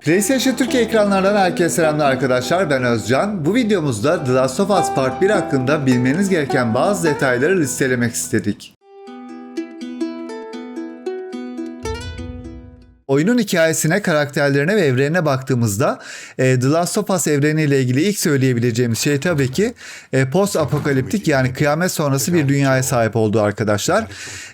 PlayStation Türkiye ekranlardan herkese selamlar arkadaşlar ben Özcan. Bu videomuzda The Last of Us Part 1 hakkında bilmeniz gereken bazı detayları listelemek istedik. Oyunun hikayesine, karakterlerine ve evrenine baktığımızda e, The Last of Us evreniyle ilgili ilk söyleyebileceğimiz şey tabii ki e, post apokaliptik yani kıyamet sonrası bir dünyaya sahip olduğu arkadaşlar.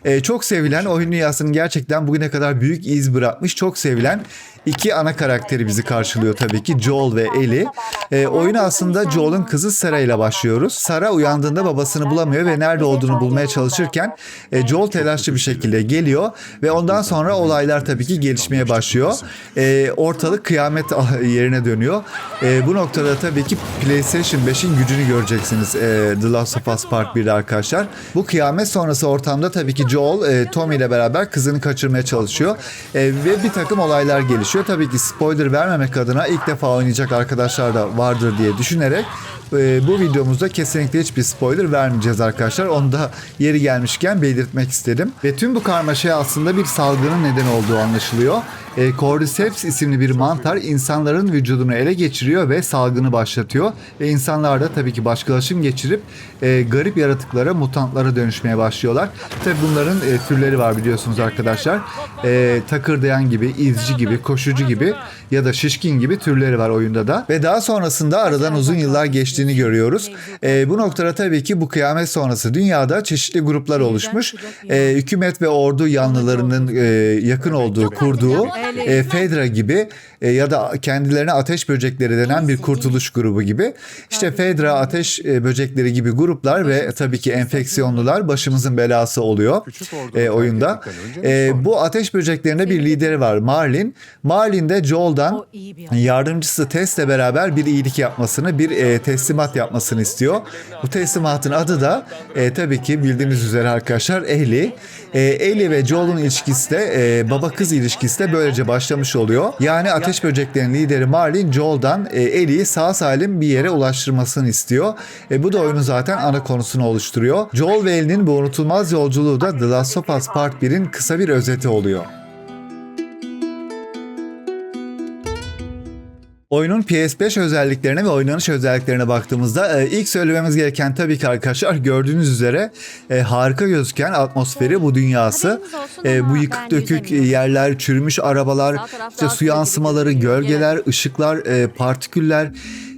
E, çok sevilen oyun dünyasının gerçekten bugüne kadar büyük iz bırakmış, çok sevilen iki ana karakteri bizi karşılıyor tabii ki Joel ve Ellie. E, oyuna aslında Joel'ın kızı Sarah ile başlıyoruz. Sarah uyandığında babasını bulamıyor ve nerede olduğunu bulmaya çalışırken e, Joel telaşlı bir şekilde geliyor ve ondan sonra olaylar tabii ki gelişmeye başlıyor. E, ortalık kıyamet yerine dönüyor. E, bu noktada tabii ki PlayStation 5'in gücünü göreceksiniz e, The Last of Us Part 1'de arkadaşlar. Bu kıyamet sonrası ortamda tabii ki Joel e, Tommy ile beraber kızını kaçırmaya çalışıyor E, ve bir takım olaylar gelişiyor. Tabii ki spoiler vermemek adına ilk defa oynayacak arkadaşlar da vardır diye düşünerek e, bu videomuzda kesinlikle hiçbir spoiler vermeyeceğiz arkadaşlar. Onu da yeri gelmişken belirtmek istedim. Ve tüm bu karmaşaya aslında bir salgının neden olduğu anlaşılıyor. E, Cordyceps isimli bir mantar insanların vücudunu ele geçiriyor ve salgını başlatıyor. Ve insanlar da tabii ki başkalaşım geçirip e, garip yaratıklara, mutantlara dönüşmeye başlıyorlar. Tabii bunların e, türleri var biliyorsunuz arkadaşlar. E, takırdayan gibi, izci gibi, koşucu gibi ya da şişkin gibi türleri var oyunda da. Ve daha sonrasında aradan uzun yıllar geçtiğini görüyoruz. E, bu noktada tabii ki bu kıyamet sonrası dünyada çeşitli gruplar oluşmuş. E, hükümet ve ordu yanlılarının e, yakın olduğu, kurduğu e, Fedra gibi e, ya da kendilerine ateş böcekleri denen bir kurtuluş grubu gibi. İşte Fedra, ateş e, böcekleri gibi gruplar ve tabii ki enfeksiyonlular başımızın belası oluyor e, oyunda. E, bu ateş böceklerinde bir lideri var Marlin. Marlin de Joel'dan yardımcısı Tess'le beraber bir iyilik yapmasını, bir e, teslimat yapmasını istiyor. Bu teslimatın adı da e, tabii ki bildiğiniz üzere arkadaşlar Ellie. E, Ellie ve Joel'un ilişkisi de e, baba kız ilişkisi de böylece başlamış oluyor. Yani ateş böceklerin lideri Marlin Joel'dan e, Ellie'yi sağ salim bir yere ulaştırmasını istiyor. E, bu da oyunun zaten ana konusunu oluşturuyor. Joel ve Ellie'nin bu unutulmaz yolculuğu da The Last of Us Part 1'in kısa bir özeti oluyor. Oyunun PS5 özelliklerine ve oynanış özelliklerine baktığımızda e, ilk söylememiz gereken tabii ki arkadaşlar gördüğünüz üzere e, harika gözüken atmosferi bu dünyası. E, bu yıkık dökük yerler, çürümüş arabalar, işte su yansımaları, gölgeler, ışıklar, e, partiküller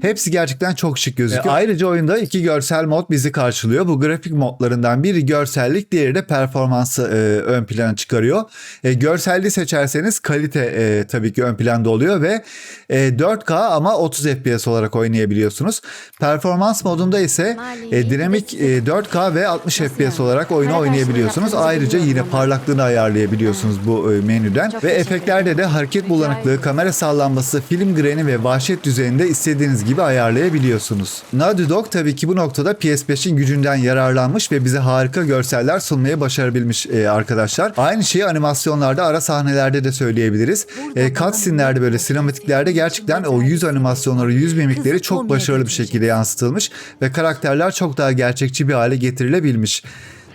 hepsi gerçekten çok şık gözüküyor. ayrıca oyunda iki görsel mod bizi karşılıyor. Bu grafik modlarından biri görsellik, diğeri de performansı e, ön plana çıkarıyor. E, görselliği seçerseniz kalite e, tabii ki ön planda oluyor ve e, 4K ama 30 FPS olarak oynayabiliyorsunuz. Performans modunda ise e, dinamik e, 4K ve 60 FPS olarak oyunu oynayabiliyorsunuz. Ayrıca yine parlaklığını ayarlayabiliyorsunuz bu e, menüden. Ve efektlerde de hareket bulanıklığı, kamera sallanması, film graini ve vahşet düzeyinde istediğiniz gibi ayarlayabiliyorsunuz. Naughty Dog tabii ki bu noktada PS5'in gücünden yararlanmış ve bize harika görseller sunmayı başarabilmiş e, arkadaşlar. Aynı şeyi animasyonlarda, ara sahnelerde de söyleyebiliriz. E, cutscene'lerde böyle sinematiklerde gerçekten o yüz animasyonları, yüz mimikleri çok başarılı bir şekilde yansıtılmış ve karakterler çok daha gerçekçi bir hale getirilebilmiş.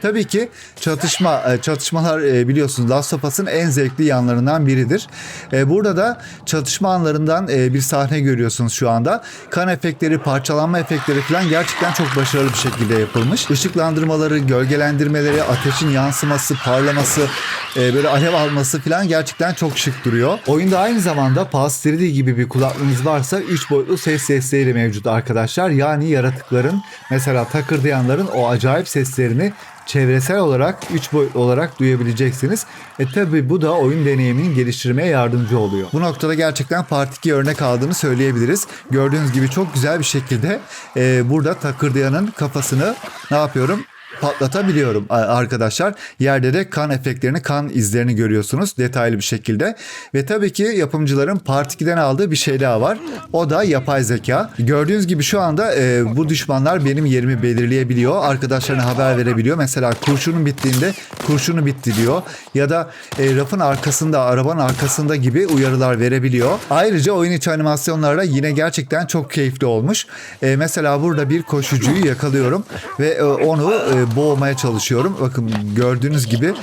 Tabii ki çatışma e, çatışmalar e, biliyorsunuz Last of Us'ın en zevkli yanlarından biridir. E, Burada da çatışma anlarından bir sahne görüyorsunuz şu anda. Kan efektleri, parçalanma efektleri falan gerçekten çok başarılı bir şekilde yapılmış. Işıklandırmaları, gölgelendirmeleri, ateşin yansıması, parlaması, böyle alev alması falan gerçekten çok şık duruyor. Oyunda aynı zamanda Pulse 3D gibi bir kulaklığınız varsa 3 boyutlu ses desteği mevcut arkadaşlar. Yani yaratıkların mesela takırdayanların o acayip seslerini çevresel olarak 3 boyutlu olarak duyabileceksiniz. E tabi bu da oyun deneyimini geliştirmeye yardımcı oluyor. Bu noktada gerçekten Part 2 örnek aldığını söyleyebiliriz. Gördüğünüz gibi çok güzel bir şekilde e, burada takırdayanın kafasını ne yapıyorum? Patlatabiliyorum arkadaşlar. Yerde de kan efektlerini, kan izlerini görüyorsunuz detaylı bir şekilde. Ve tabii ki yapımcıların Part 2'den aldığı bir şey daha var. O da yapay zeka. Gördüğünüz gibi şu anda e, bu düşmanlar benim yerimi belirleyebiliyor. Arkadaşlarına haber verebiliyor. Mesela kurşunun bittiğinde kurşunu bitti diyor. Ya da e, rafın arkasında, arabanın arkasında gibi uyarılar verebiliyor. Ayrıca oyun içi animasyonlarda yine gerçekten çok keyifli olmuş. E, mesela burada bir koşucuyu yakalıyorum ve e, onu e, e, boğmaya çalışıyorum. Bakın gördüğünüz gibi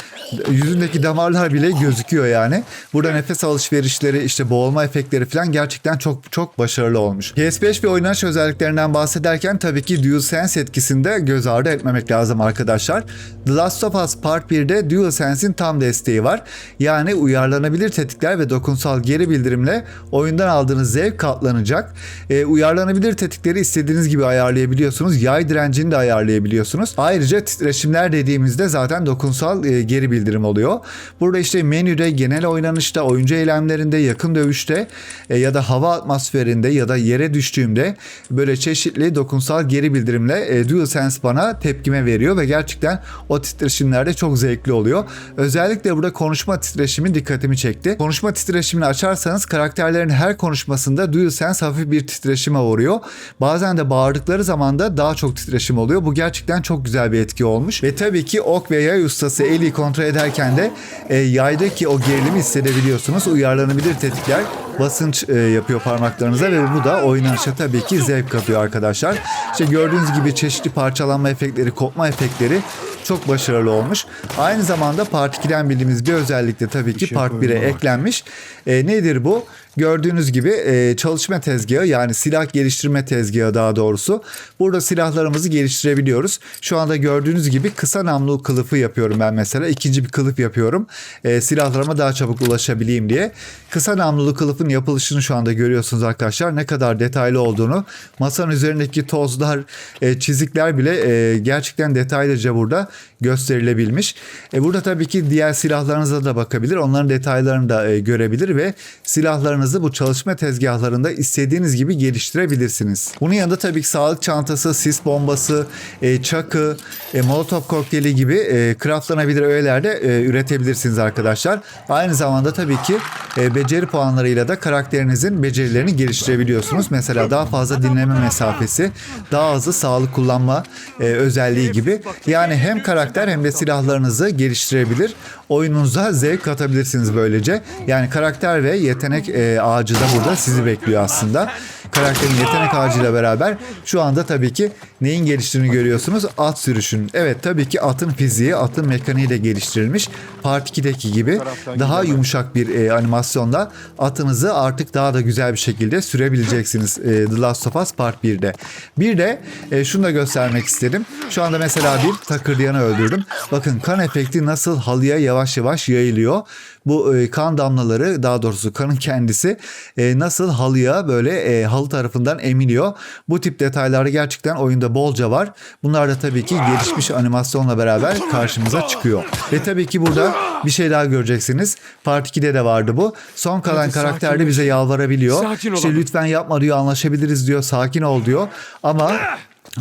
yüzündeki damarlar bile gözüküyor yani. Burada nefes alışverişleri işte boğulma efektleri falan gerçekten çok çok başarılı olmuş. PS5 ve oynanış özelliklerinden bahsederken tabii ki DualSense etkisinde göz ardı etmemek lazım arkadaşlar. The Last of Us Part 1'de DualSense'in tam desteği var. Yani uyarlanabilir tetikler ve dokunsal geri bildirimle oyundan aldığınız zevk katlanacak. Ee, uyarlanabilir tetikleri istediğiniz gibi ayarlayabiliyorsunuz. Yay direncini de ayarlayabiliyorsunuz. Ayrıca titreşimler dediğimizde zaten dokunsal e, geri bildirim oluyor. Burada işte menüde, genel oynanışta, oyuncu eylemlerinde, yakın dövüşte e, ya da hava atmosferinde ya da yere düştüğümde böyle çeşitli dokunsal geri bildirimle e, DualSense bana tepkime veriyor ve gerçekten o titreşimlerde çok zevkli oluyor. Özellikle burada konuşma titreşimi dikkatimi çekti. Konuşma titreşimini açarsanız karakterlerin her konuşmasında DualSense hafif bir titreşime uğruyor. Bazen de bağırdıkları zaman da daha çok titreşim oluyor. Bu gerçekten çok güzel bir etki olmuş. Ve tabii ki ok ve yay ustası Eli kontrol ederken de e, yaydaki o gerilimi hissedebiliyorsunuz. Uyarlanabilir tetikler basınç e, yapıyor parmaklarınıza ve bu da oynanışa tabii ki zevk katıyor arkadaşlar. İşte gördüğünüz gibi çeşitli parçalanma efektleri, kopma efektleri çok başarılı olmuş. Aynı zamanda Part 2'den bildiğimiz bir özellik de tabii ki şey Part 1'e koyma var. eklenmiş. E, nedir bu? Gördüğünüz gibi e, çalışma tezgahı yani silah geliştirme tezgahı daha doğrusu. Burada silahlarımızı geliştirebiliyoruz. Şu anda gördüğünüz gibi kısa namlu kılıfı yapıyorum ben mesela. İkinci bir kılıf yapıyorum. E, silahlarıma daha çabuk ulaşabileyim diye. Kısa namlulu kılıfın yapılışını şu anda görüyorsunuz arkadaşlar. Ne kadar detaylı olduğunu. Masanın üzerindeki tozlar, e, çizikler bile e, gerçekten detaylıca burada gösterilebilmiş. E, burada tabii ki diğer silahlarınıza da bakabilir. Onların detaylarını da e, görebilir ve silahlarınızı bu çalışma tezgahlarında istediğiniz gibi geliştirebilirsiniz. Bunun yanında tabii ki sağlık çantası, sis bombası, e, çakı, e, molotof kokteyli gibi e, craftlanabilir öğeler e, üretebilirsiniz arkadaşlar. Aynı zamanda tabii ki e, beceri puanlarıyla da karakterinizin becerilerini geliştirebiliyorsunuz. Mesela daha fazla dinleme mesafesi, daha hızlı sağlık kullanma e, özelliği gibi. Yani hem karakter hem de silahlarınızı geliştirebilir. Oyununuza zevk katabilirsiniz böylece. Yani karakter ve yetenek e, ağacı da burada sizi bekliyor aslında. Karakterin yetenek ağacıyla beraber şu anda tabii ki neyin geliştiğini görüyorsunuz? At sürüşün. Evet tabii ki atın fiziği, atın mekaniği de geliştirilmiş. Part 2'deki gibi daha yumuşak bir e, animasyonla atınızı artık daha da güzel bir şekilde sürebileceksiniz e, The Last of Us Part 1'de. Bir de e, şunu da göstermek isterim. Şu anda mesela bir takırdayanı öldürdüm. Bakın kan efekti nasıl halıya yavaş yavaş yayılıyor. Bu e, kan damlaları daha doğrusu kanın kendisi e, nasıl halıya böyle e, halı tarafından emiliyor. Bu tip detaylar gerçekten oyunda bolca var. Bunlar da tabii ki gelişmiş animasyonla beraber karşımıza çıkıyor. Ve tabii ki burada bir şey daha göreceksiniz. Part 2'de de vardı bu. Son kalan Hadi karakter de bize yalvarabiliyor. Sakin İşte olalım. lütfen yapma diyor anlaşabiliriz diyor sakin ol diyor. Ama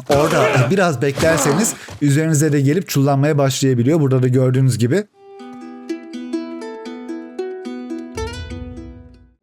orada biraz beklerseniz üzerinize de gelip çullanmaya başlayabiliyor. Burada da gördüğünüz gibi.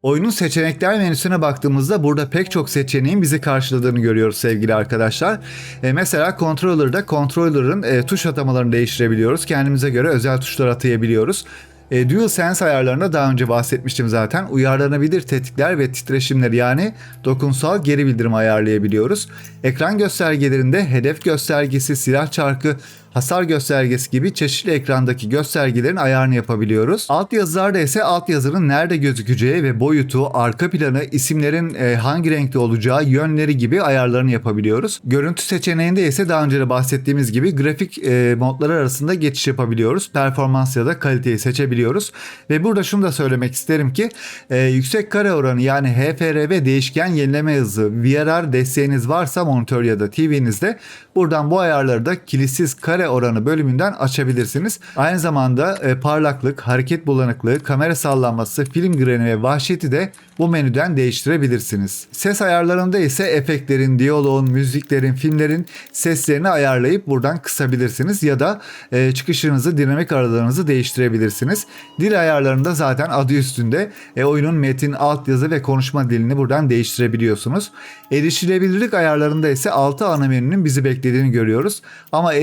Oyunun seçenekler menüsüne baktığımızda burada pek çok seçeneğin bizi karşıladığını görüyoruz sevgili arkadaşlar. E, mesela controller'da controller'ın e, tuş atamalarını değiştirebiliyoruz. Kendimize göre özel tuşlar atayabiliyoruz. E, DualSense ayarlarında daha önce bahsetmiştim zaten. Uyarlanabilir tetikler ve titreşimler yani dokunsal geri bildirim ayarlayabiliyoruz. Ekran göstergelerinde hedef göstergesi, silah çarkı, hasar göstergesi gibi çeşitli ekrandaki göstergelerin ayarını yapabiliyoruz. Alt yazılarda ise alt yazının nerede gözükeceği ve boyutu, arka planı, isimlerin e, hangi renkte olacağı, yönleri gibi ayarlarını yapabiliyoruz. Görüntü seçeneğinde ise daha önce de bahsettiğimiz gibi grafik e, modları arasında geçiş yapabiliyoruz. Performans ya da kaliteyi seçebiliyoruz. Ve burada şunu da söylemek isterim ki e, yüksek kare oranı yani HFR ve değişken yenileme hızı VRR desteğiniz varsa monitör ya da TV'nizde buradan bu ayarları da kilitsiz kare oranı bölümünden açabilirsiniz. Aynı zamanda e, parlaklık, hareket bulanıklığı, kamera sallanması, film greni ve vahşeti de bu menüden değiştirebilirsiniz. Ses ayarlarında ise efektlerin, diyaloğun, müziklerin, filmlerin seslerini ayarlayıp buradan kısabilirsiniz ya da e, çıkışınızı, dinamik aralarınızı değiştirebilirsiniz. Dil ayarlarında zaten adı üstünde e, oyunun metin, altyazı ve konuşma dilini buradan değiştirebiliyorsunuz. Erişilebilirlik ayarlarında ise 6 ana menünün bizi beklediğini görüyoruz. Ama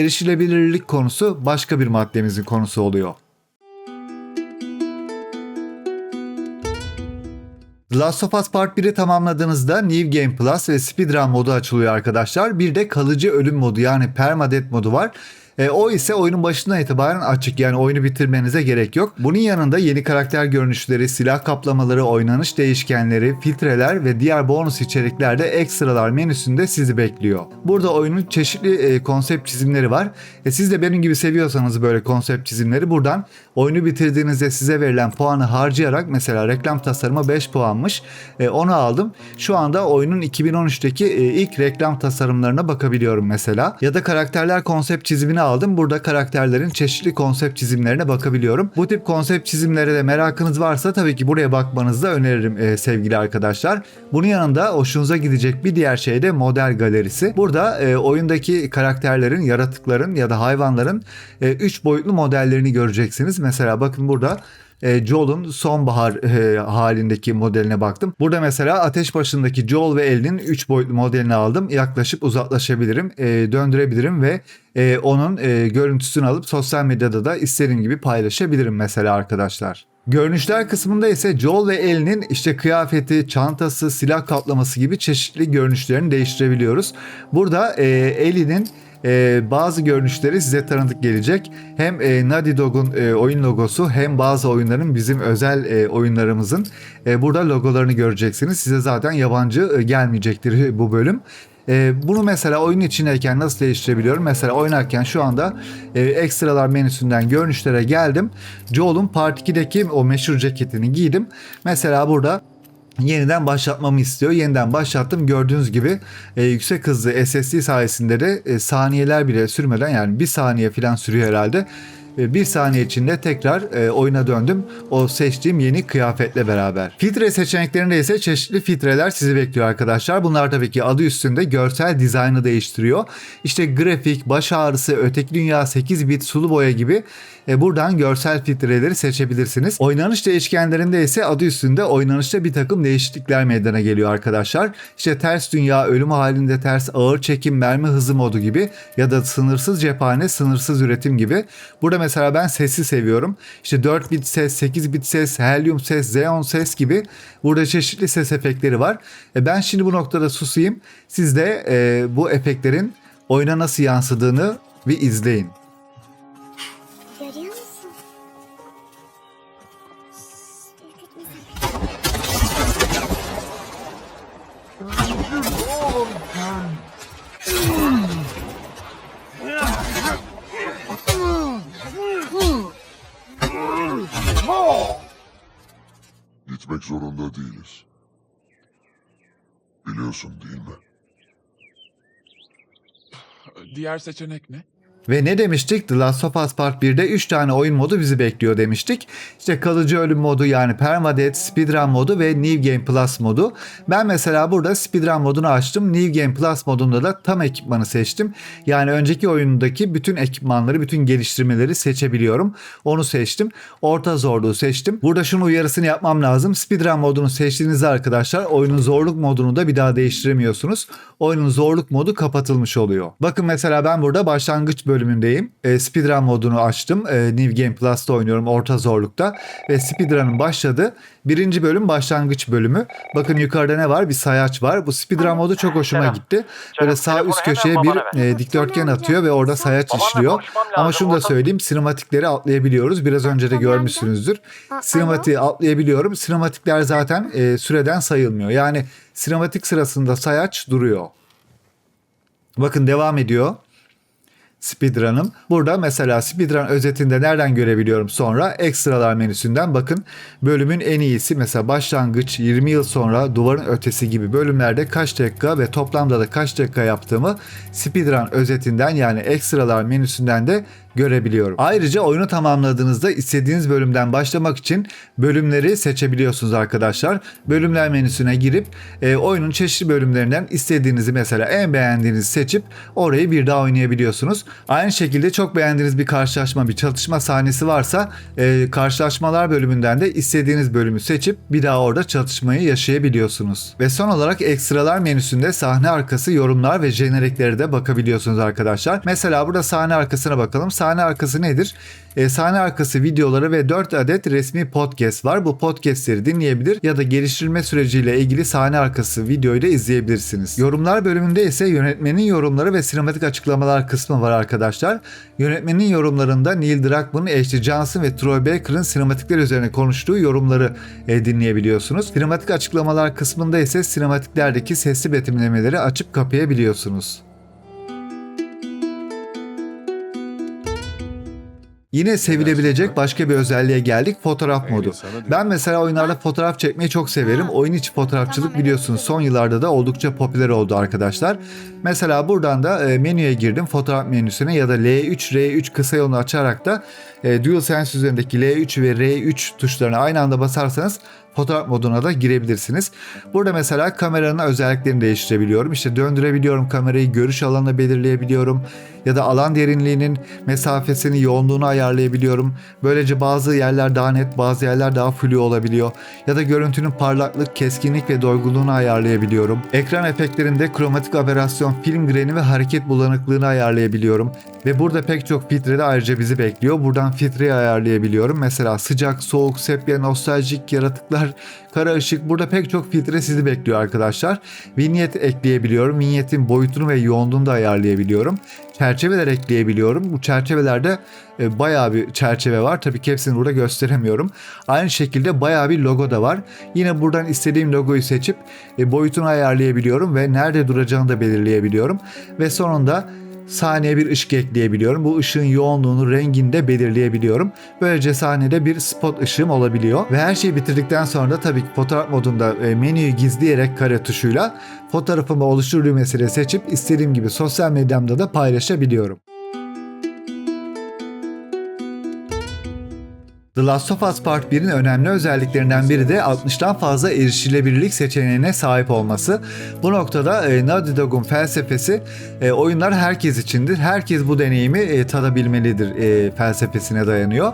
erişilebilirlik konusu başka bir maddemizin konusu oluyor. The Last of Us Part 1'i tamamladığınızda New Game Plus ve Speedrun modu açılıyor arkadaşlar. Bir de kalıcı ölüm modu yani permadeath modu var. E, o ise oyunun başından itibaren açık yani oyunu bitirmenize gerek yok. Bunun yanında yeni karakter görünüşleri, silah kaplamaları, oynanış değişkenleri, filtreler ve diğer bonus içerikler de ekstralar menüsünde sizi bekliyor. Burada oyunun çeşitli e, konsept çizimleri var. E, siz de benim gibi seviyorsanız böyle konsept çizimleri buradan oyunu bitirdiğinizde size verilen puanı harcayarak mesela reklam tasarımı 5 puanmış. E, onu aldım. Şu anda oyunun 2013'teki e, ilk reklam tasarımlarına bakabiliyorum mesela. Ya da karakterler konsept çizimini aldım. Burada karakterlerin çeşitli konsept çizimlerine bakabiliyorum. Bu tip konsept çizimlere de merakınız varsa tabii ki buraya bakmanızı da öneririm e, sevgili arkadaşlar. Bunun yanında hoşunuza gidecek bir diğer şey de model galerisi. Burada e, oyundaki karakterlerin, yaratıkların ya da hayvanların 3 boyutlu modellerini göreceksiniz. Mesela bakın burada e, Joel'un sonbahar e, halindeki modeline baktım. Burada mesela ateş başındaki Joel ve Ellie'nin 3 boyutlu modelini aldım. Yaklaşıp uzaklaşabilirim, e, döndürebilirim ve e, onun e, görüntüsünü alıp sosyal medyada da istediğim gibi paylaşabilirim mesela arkadaşlar. Görünüşler kısmında ise Joel ve Ellie'nin işte kıyafeti, çantası, silah kaplaması gibi çeşitli görünüşlerini değiştirebiliyoruz. Burada e, Ellie'nin e, bazı görünüşleri size tanıdık gelecek. Hem e, Naughty Dog'un e, oyun logosu hem bazı oyunların bizim özel e, oyunlarımızın e, burada logolarını göreceksiniz. Size zaten yabancı e, gelmeyecektir bu bölüm. E, bunu mesela oyun içindeyken nasıl değiştirebiliyorum? Mesela oynarken şu anda e, ekstralar menüsünden görünüşlere geldim. Joel'un Part 2'deki o meşhur ceketini giydim. Mesela burada yeniden başlatmamı istiyor. Yeniden başlattım. Gördüğünüz gibi e, yüksek hızlı SSD sayesinde de e, saniyeler bile sürmeden yani bir saniye falan sürüyor herhalde. E, bir saniye içinde tekrar e, oyuna döndüm. O seçtiğim yeni kıyafetle beraber. Filtre seçeneklerinde ise çeşitli filtreler sizi bekliyor arkadaşlar. Bunlar tabii ki adı üstünde görsel dizaynı değiştiriyor. İşte grafik, baş ağrısı, öteki dünya, 8 bit, sulu boya gibi e, buradan görsel filtreleri seçebilirsiniz. Oynanış değişkenlerinde ise adı üstünde oynanışta bir takım değişiklikler meydana geliyor arkadaşlar. İşte ters dünya, ölüm halinde ters, ağır çekim, mermi hızı modu gibi ya da sınırsız cephane, sınırsız üretim gibi. Burada mesela ben sesi seviyorum. İşte 4 bit ses, 8 bit ses, helyum ses, xenon ses gibi burada çeşitli ses efektleri var. E ben şimdi bu noktada susayım. Siz de e, bu efektlerin oyuna nasıl yansıdığını bir izleyin. Gitmek zorunda değiliz. Biliyorsun değil mi? Diğer seçenek ne? Ve ne demiştik? The Last of Us Part 1'de 3 tane oyun modu bizi bekliyor demiştik. İşte kalıcı ölüm modu yani permadeath, speedrun modu ve New Game Plus modu. Ben mesela burada speedrun modunu açtım. New Game Plus modunda da tam ekipmanı seçtim. Yani önceki oyundaki bütün ekipmanları, bütün geliştirmeleri seçebiliyorum. Onu seçtim. Orta zorluğu seçtim. Burada şunu uyarısını yapmam lazım. Speedrun modunu seçtiğinizde arkadaşlar oyunun zorluk modunu da bir daha değiştiremiyorsunuz. Oyunun zorluk modu kapatılmış oluyor. Bakın mesela ben burada başlangıç bölümündeyim. E, speedrun modunu açtım. E, New Game Plus'ta oynuyorum orta zorlukta. Ve speedrun'ın başladı. Birinci bölüm başlangıç bölümü. Bakın yukarıda ne var? Bir sayaç var. Bu speedrun modu çok hoşuma gitti. Böyle sağ üst köşeye bir e, dikdörtgen atıyor ve orada sayaç işliyor. Ama şunu da söyleyeyim. Sinematikleri atlayabiliyoruz. Biraz önce de görmüşsünüzdür. Sinematiği atlayabiliyorum. Sinematikler zaten e, süreden sayılmıyor. Yani sinematik sırasında sayaç duruyor. Bakın devam ediyor. Speedrun'ım. Burada mesela speedrun özetinde nereden görebiliyorum sonra? Ekstralar menüsünden bakın bölümün en iyisi mesela başlangıç 20 yıl sonra duvarın ötesi gibi bölümlerde kaç dakika ve toplamda da kaç dakika yaptığımı speedrun özetinden yani ekstralar menüsünden de görebiliyorum. Ayrıca oyunu tamamladığınızda istediğiniz bölümden başlamak için bölümleri seçebiliyorsunuz arkadaşlar. Bölümler menüsüne girip e, oyunun çeşitli bölümlerinden istediğinizi mesela en beğendiğinizi seçip orayı bir daha oynayabiliyorsunuz. Aynı şekilde çok beğendiğiniz bir karşılaşma, bir çatışma sahnesi varsa e, karşılaşmalar bölümünden de istediğiniz bölümü seçip bir daha orada çatışmayı yaşayabiliyorsunuz. Ve son olarak ekstralar menüsünde sahne arkası yorumlar ve jenerikleri de bakabiliyorsunuz arkadaşlar. Mesela burada sahne arkasına bakalım. Sahne arkası nedir? E, sahne arkası videoları ve 4 adet resmi podcast var. Bu podcastleri dinleyebilir ya da geliştirme süreciyle ilgili sahne arkası videoyu da izleyebilirsiniz. Yorumlar bölümünde ise yönetmenin yorumları ve sinematik açıklamalar kısmı var arkadaşlar. Yönetmenin yorumlarında Neil Druckmann, Ashley Johnson ve Troy Baker'ın sinematikler üzerine konuştuğu yorumları e, dinleyebiliyorsunuz. Sinematik açıklamalar kısmında ise sinematiklerdeki sesli betimlemeleri açıp kapayabiliyorsunuz. Yine sevilebilecek başka bir özelliğe geldik fotoğraf modu. Ben mesela oyunlarda fotoğraf çekmeyi çok severim. Oyun içi fotoğrafçılık biliyorsunuz son yıllarda da oldukça popüler oldu arkadaşlar. Mesela buradan da e, menüye girdim fotoğraf menüsüne ya da L3 R3 kısa yolunu açarak da e, DualSense üzerindeki L3 ve R3 tuşlarına aynı anda basarsanız fotoğraf moduna da girebilirsiniz. Burada mesela kameranın özelliklerini değiştirebiliyorum. İşte döndürebiliyorum kamerayı, görüş alanını belirleyebiliyorum ya da alan derinliğinin mesafesini, yoğunluğunu ayarlayabiliyorum. Böylece bazı yerler daha net, bazı yerler daha flu olabiliyor. Ya da görüntünün parlaklık, keskinlik ve doyguluğunu ayarlayabiliyorum. Ekran efektlerinde kromatik aberasyon, film greni ve hareket bulanıklığını ayarlayabiliyorum. Ve burada pek çok filtre de ayrıca bizi bekliyor. Buradan filtreyi ayarlayabiliyorum. Mesela sıcak, soğuk, sepya, nostaljik, yaratıklar, kara ışık. Burada pek çok filtre sizi bekliyor arkadaşlar. Vignette ekleyebiliyorum. Vignette'in boyutunu ve yoğunluğunu da ayarlayabiliyorum. Çerçeveler ekleyebiliyorum. Bu çerçevelerde e, bayağı bir çerçeve var. Tabii ki hepsini burada gösteremiyorum. Aynı şekilde bayağı bir logo da var. Yine buradan istediğim logoyu seçip e, boyutunu ayarlayabiliyorum ve nerede duracağını da belirleyebiliyorum. Ve sonunda sahneye bir ışık ekleyebiliyorum. Bu ışığın yoğunluğunu, rengini de belirleyebiliyorum. Böylece sahnede bir spot ışığım olabiliyor. Ve her şeyi bitirdikten sonra da tabii ki fotoğraf modunda e, menüyü gizleyerek kare tuşuyla fotoğrafımı oluştur düğmesiyle seçip istediğim gibi sosyal medyamda da paylaşabiliyorum. The Last of Us Part 1'in önemli özelliklerinden biri de 60'tan fazla erişilebilirlik seçeneğine sahip olması. Bu noktada e, Naughty Dog'un felsefesi e, oyunlar herkes içindir. Herkes bu deneyimi e, tadabilmelidir e, felsefesine dayanıyor.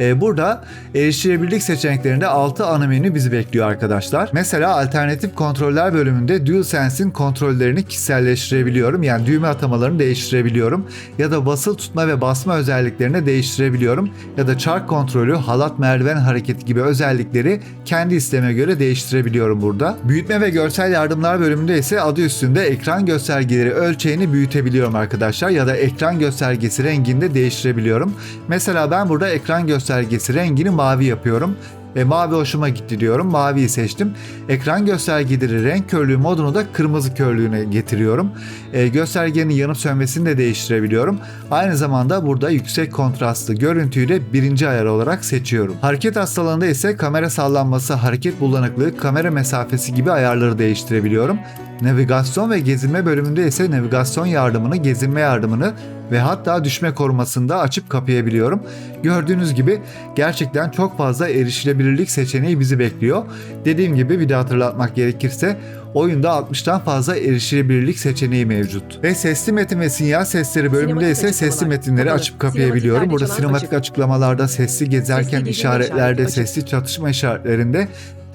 E, burada erişilebilirlik seçeneklerinde 6 ana menü bizi bekliyor arkadaşlar. Mesela alternatif kontroller bölümünde DualSense'in kontrollerini kişiselleştirebiliyorum. Yani düğme atamalarını değiştirebiliyorum. Ya da basılı tutma ve basma özelliklerini değiştirebiliyorum. Ya da çark kontrolü, halat merdiven hareketi gibi özellikleri kendi isteğime göre değiştirebiliyorum burada. Büyütme ve görsel yardımlar bölümünde ise adı üstünde ekran göstergeleri ölçeğini büyütebiliyorum arkadaşlar ya da ekran göstergesi rengini de değiştirebiliyorum. Mesela ben burada ekran göstergesi rengini mavi yapıyorum. E, mavi hoşuma gitti diyorum. Maviyi seçtim. Ekran göstergeleri renk körlüğü modunu da kırmızı körlüğüne getiriyorum. E, göstergenin yanıp sönmesini de değiştirebiliyorum. Aynı zamanda burada yüksek kontrastlı görüntüyü de birinci ayar olarak seçiyorum. Hareket hastalığında ise kamera sallanması, hareket bulanıklığı, kamera mesafesi gibi ayarları değiştirebiliyorum. Navigasyon ve gezinme bölümünde ise navigasyon yardımını, gezinme yardımını ve hatta düşme korumasını da açıp kapayabiliyorum. Gördüğünüz gibi gerçekten çok fazla erişilebilirlik seçeneği bizi bekliyor. Dediğim gibi bir de hatırlatmak gerekirse oyunda 60'tan fazla erişilebilirlik seçeneği mevcut. Ve sesli metin ve sinyal sesleri bölümünde ise sesli metinleri açıp kapayabiliyorum. Burada sinematik açık. açıklamalarda, sesli gezerken Sesli işaretlerde, sesli çatışma işaretlerinde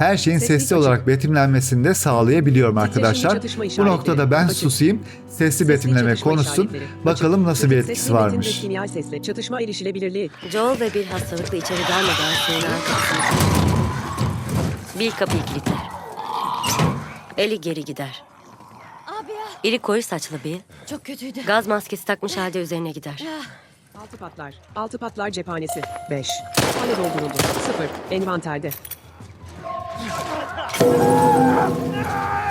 her şeyin Sesli sesli olarak betimlenmesini de sağlayabiliyorum arkadaşlar. Bu noktada ben açık. susayım, sesli Sesli betimleme konuşsun. işaretleri. Bakalım Açık. nasıl bir etkisi varmış. sinyal sesle çatışma erişilebilirliği. Joel ve bir hastalıkla içeri sığınağa kapısını Bill kapıyı kilitler. Eli geri gider. Abi ya İri koyu saçlı Bill, çok kötüydü. gaz maskesi takmış halde üzerine gider. Altı patlar. Altı patlar cephanesi. 5. Hale dolduruldu. 0. Envanterde.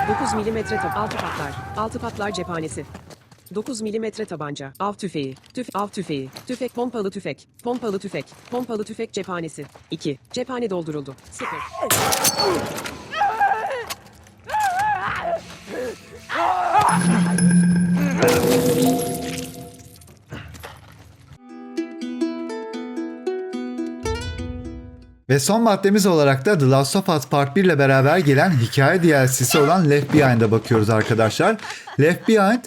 9 milimetre tab. Altı patlar. Altı patlar cephanesi. 9 milimetre tabanca. Av tüfeği. Tüf av tüfeği. Tüfek pompalı tüfek. Pompalı tüfek. Pompalı tüfek cephanesi. 2. Cephane dolduruldu. 0. Ve son maddemiz olarak da The Last of Us Part 1 ile beraber gelen hikaye DLC'si olan Left Behind'a bakıyoruz arkadaşlar. Left Behind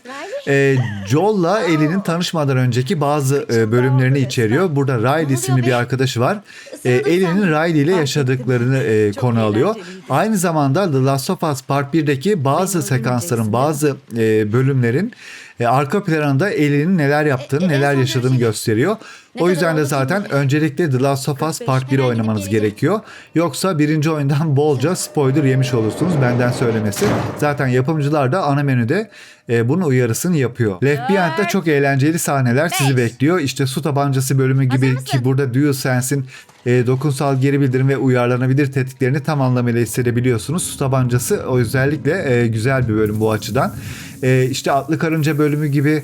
e, Joel'la Ellie'nin tanışmadan önceki bazı e, bölümlerini içeriyor. Burada Riley isimli bir arkadaşı var. E, Ellie'nin Riley ile yaşadıklarını e, konu alıyor. Aynı zamanda The Last of Us Part 1'deki bazı sekansların, bazı e, bölümlerin e, arka planında Ellie'nin neler yaptığını, E, neler yaşadığını gösteriyor. Ne O yüzden de zaten bilmiyorum. öncelikle The Last of Us Part 1'i Hemen oynamanız gerekiyor. Yoksa birinci oyundan bolca spoiler yemiş olursunuz benden söylemesi. Zaten yapımcılar da ana menüde e, bunun uyarısını yapıyor. Left Behind'de çok eğlenceli sahneler sizi Beş. bekliyor. İşte su tabancası bölümü gibi ki burada DualSense'in e, dokunsal geri bildirim ve uyarlanabilir tetiklerini tam anlamıyla hissedebiliyorsunuz. Su tabancası o özellikle e, güzel bir bölüm bu açıdan. E, işte atlı karınca bölümü gibi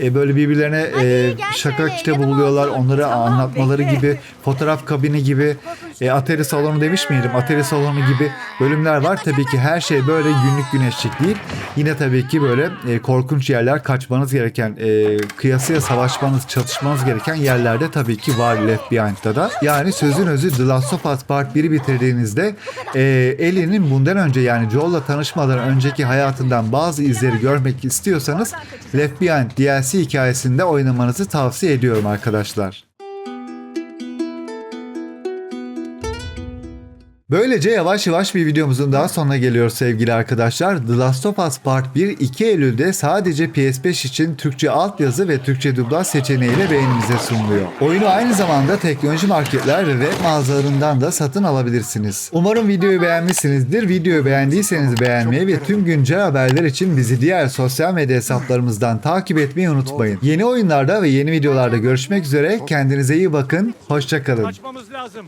e, böyle birbirlerine e, şaka kitabı buluyorlar. Tamam, anlatmaları gibi fotoğraf kabini gibi e, atari salonu demiş miydim? Atari salonu gibi bölümler var. Tabii ki her şey böyle günlük güneşlik değil. Yine tabii ki böyle e, korkunç yerler kaçmanız gereken e, kıyasıya savaşmanız çatışmanız gereken yerlerde tabii ki var Left Behind'da da. Yani sözün özü The Last of Us Part 1'i bitirdiğinizde e, Ellie'nin bundan önce yani Joel'la tanışmadan önceki hayatından bazı izleri görmek istiyorsanız Left Behind DLC hikayesinde oynamanızı tavsiye ediyorum arkadaşlar. Böylece yavaş yavaş bir videomuzun daha sonuna geliyoruz sevgili arkadaşlar. The Last of Us Part 1 2 Eylül'de sadece PS5 için Türkçe altyazı ve Türkçe dublaj seçeneğiyle beğeninize sunuluyor. Oyunu aynı zamanda teknoloji marketler ve web mağazalarından da satın alabilirsiniz. Umarım videoyu beğenmişsinizdir. Videoyu beğendiyseniz beğenmeyi ve tüm güncel haberler için bizi diğer sosyal medya hesaplarımızdan takip etmeyi unutmayın. Yeni oyunlarda ve yeni videolarda görüşmek üzere. Kendinize iyi bakın. Hoşçakalın. Kaçmamız lazım.